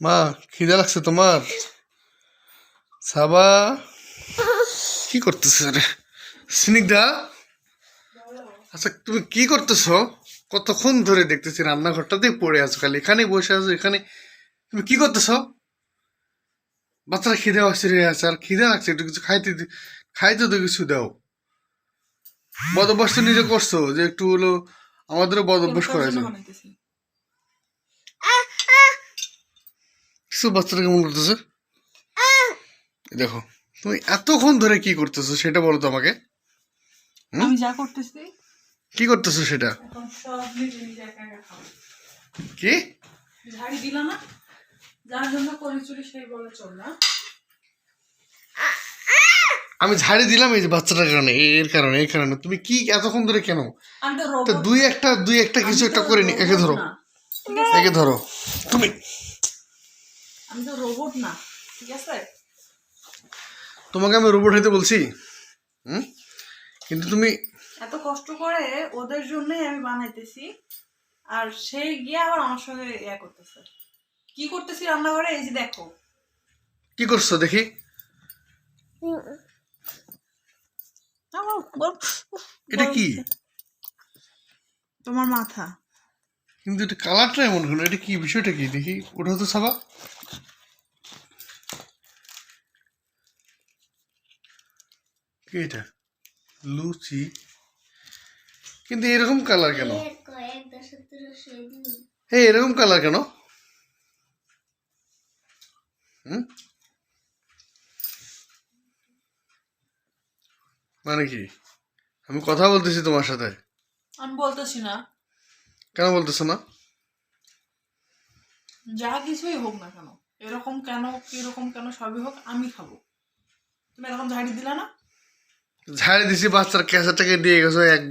মা, খিদে লাগছে তোমার। সাবা, কি করতেছ রে? স্নিগ্ধা? আচ্ছা তুমি কি করতেছো? কতক্ষণ ধরে দেখতেছি রান্নাঘরটাতেই পড়ে আছো খালি। এখানে বসে আছো, এখানে। তুমি কি করতেছো? বাচ্চারা খিদে আসছে রে আছে আর খিদে লাগছে, একটু কিছু খাইতে খাইতে তো কিছু দাও। বদ অভ্যাস তো নিজে করছ, যে একটু হলো আমাদেরও বদ অভ্যাস কিছু বাচ্চারা কেমন করতেছে? দেখো তুমি এতক্ষণ ধরে কি করতেছো সেটা বলো তো আমাকে। আমি যা করতেছি। কি করতেছো সেটা? কি? ঝাড়ি দিল না? যার জন্য করে সেই বলে চল না আমি ঝাড়ি দিলাম এই যে বাচ্চাটার কারণে এর কারণে এই কারণে। তুমি কি এতক্ষণ ধরে কেন? দুই একটা দুই একটা কিছু একটা করে নি। একে ধরো। একে ধরো। তুমি আমি তো রোবট না ঠিক আছে? তোমাকে আমি রোবট হইতে বলছি হুম? কিন্তু তুমি এত কষ্ট করে ওদের জন্যই আমি বানাইতেছি আর সেই গিয়ে আবার আমার সঙ্গে ইয়া করতেছে। কি করতেছি রান্নাঘরে? এই যে দেখো। কি করছ দেখি? এটা কি? তোমার মাথা। কিন্তু এটা কালারটা এমন হলো এটা কি বিষয়টা কি? দেখি ওটা তো সাবা কি এটা লুচি। কিন্তু এরকম কালার কেন? এই এরকম কালার কেন? হুম? মানে কি? আমি কথা বলতেছি তোমার সাথে। আমি বলতেছি না। কেন বলতেছো না? যা কিছুই হোক না কেন এরকম কেন কীরকম কেন সবই হোক আমি খাব। তুমি এরকম ঝাড়ি দিলা না? ঝাড়ে দিছি বাচ্চার ক্যাসেটটাকে দিয়ে গেছো এক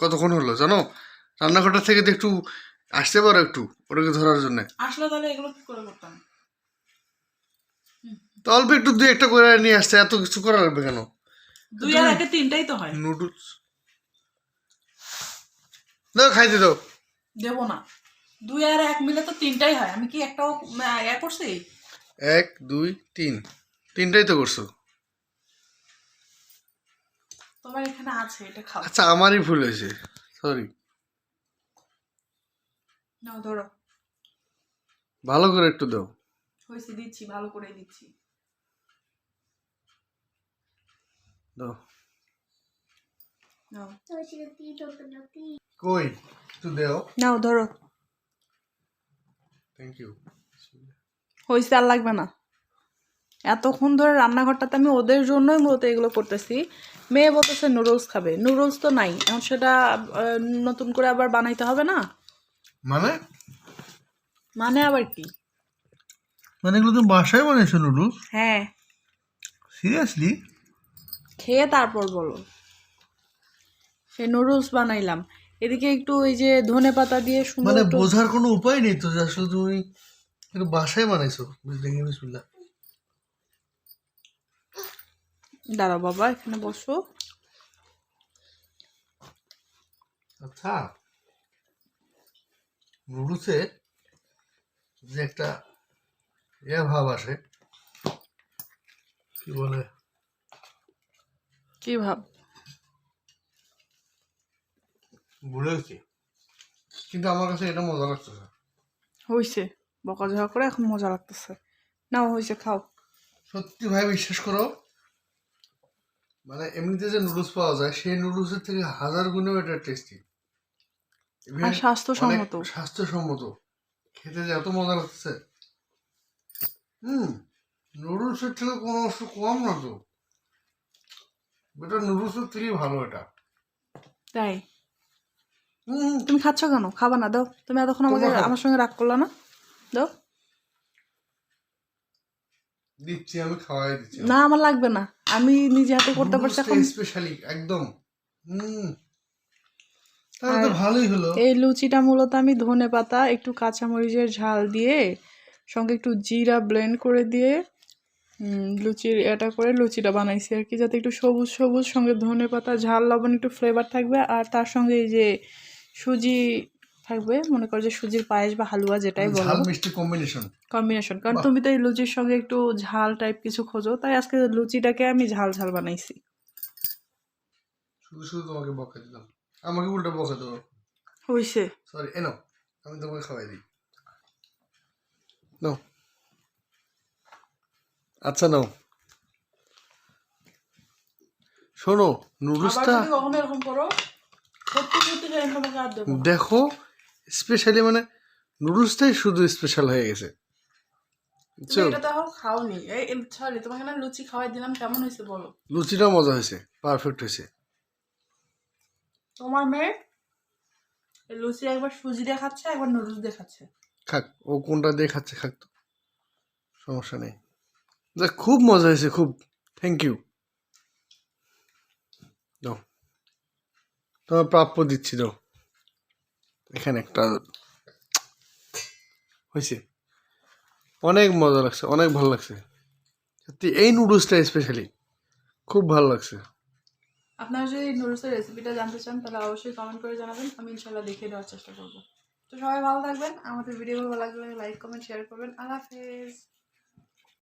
কতক্ষণ হলো জানো? রান্নাঘরটা থেকে তো একটু আসতে পারো একটু ওটাকে ধরার জন্য। আসলে তাহলে এগুলো কি করে করতাম? তো অল্প একটু দুই একটা করে নিয়ে আসতে এত কিছু করা লাগবে কেন? দুই আর একে তিনটাই তো হয়। নুডলস। দাও খাইতে দাও। দেবো না। দুই আর এক মিলে তো তিনটাই হয়। আমি কি একটাও ইয়া করছি? এক দুই তিন। তিনটাই তো করছ। তোমার এখানে আছে এটা খাও। আচ্ছা আমারই ভুল হয়েছে সরি নাও ধরো। ভালো করে একটু দাও। হয়েছে দিচ্ছি ভালো করে দিচ্ছি। দাও। কই? একটু দাও। নাও ধরো। থ্যাংক ইউ হয়েছে আর লাগবে না। এতক্ষণ ধরে রান্নাঘরটাতে আমি ওদের জন্যই মূলত এগুলো করতেছি। মেয়ে বলতেছে নুডলস খাবে। নুডলস তো নাই। এখন সেটা নতুন করে আবার বানাইতে হবে না? মানে? মানে আবার কি? মানে এগুলো তুমি বাসায় বানিয়েছো নুডলস হ্যাঁ। সিরিয়াসলি খেয়ে তারপর বলো। সে নুডলস বানাইলাম। এদিকে একটু ওই যে ধনে পাতা দিয়ে মানে বোঝার কোনো উপায় নেই তো যে আসলে তুমি বাসায় বানাইছো। দেখি বিসমিল্লাহ? দাঁড়াও বাবা এখানে বসো। আচ্ছা। নুডলসে যে একটা ইয়ে ভাব আসে কি বলে? কি ভাব? ভুলে গেছি। কিন্তু আমার কাছে এটা মজা লাগছে না হয়েছে বকাঝকা করে এখন মজা লাগতেছে। নাও হয়েছে খাও। সত্যি ভাই বিশ্বাস করো মানে এমনিতে যে নুডলস পাওয়া যায় সেই নুডলসের থেকে হাজার গুণেও এটা টেস্টি আর স্বাস্থ্যসম্মত। স্বাস্থ্যসম্মত। খেতে যে এত মজা লাগছে হুম নুডলসের থেকে কোনো অংশ কম না তো। এটা নুডলসের থেকেই ভালো এটা। তাই? তুমি খাচ্ছ কেন? খাবা না দাও। তুমি এতক্ষণ আমাকে আমার সঙ্গে রাগ করলা না? দাও। দিচ্ছি আমি খাওয়াই দিচ্ছি। না আমার লাগবে না। আমি নিজে হাতে করতে পারছি এখন। স্পেশালি একদম। তাহলে ভালোই হলো। এই লুচিটা মূলত আমি ধনে পাতা একটু কাঁচামরিচের ঝাল দিয়ে সঙ্গে একটু জিরা ব্লেন্ড করে দিয়ে লুচির এটা করে লুচিটা বানাইছি আর কি যাতে একটু সবুজ সবুজ সঙ্গে ধনে পাতা ঝাল লবণ একটু ফ্লেভার থাকবে। আর তার সঙ্গে এই যে সুজি থাকবে। মনে করো যে সুজির পায়েস বা হালুয়া যেটাই বলো। ঝাল মিষ্টি কম্বিনেশন কম্বিনেশন কারণ তুমি তো এই লুচির সঙ্গে একটু ঝাল টাইপ কিছু খোঁজো তাই আজকে লুচিটাকে আমি ঝাল ঝাল বানাইছি। শুধু শুধু তোমাকে বকা দিলাম। আমাকে উল্টা বকা দেবো হইছে। সরি এনো আমি তোমাকে খাওয়াই দিই। নাও। আচ্ছা নাও। শোনো নুডলসটা কখনো এরকম করো। দেখো স্পেশালি মানে নুডলসটাই শুধু স্পেশাল হয়ে গেছে। এটা তো এখন খাওনি। এই সরি তোমাকে না লুচি খাওয়াই দিলাম কেমন হয়েছে বলো? লুচিটা মজা হয়েছে পারফেক্ট হয়েছে। তোমার মেয়ে? লুচি একবার সুজি দিয়ে খাচ্ছে একবার নুডলস দিয়ে খাচ্ছে। খাক ও কোনটা দিয়ে খাচ্ছে খাক তো সমস্যা নেই। দেখ খুব মজা হয়েছে খুব থ্যাংক ইউ দাও। তোমার প্রাপ্য দিচ্ছি দাও। এখানে একটা হয়েছে। অনেক মজা লাগছে, অনেক ভালো লাগছে। সত্যি, এই নুডলসটা স্পেশালি খুব ভালো লাগছে। আপনারা যদি নুডলসের রেসিপিটা জানতে চান, তাহলে অবশ্যই কমেন্ট করে জানাবেন। আমি ইনশাল্লাহ দেখিয়ে দেওয়ার চেষ্টা করব। তো সবাই ভালো থাকবেন। আমাদের ভিডিও ভালো লাগলে লাইক কমেন্ট শেয়ার করবেন। আল্লাহ হাফেজ।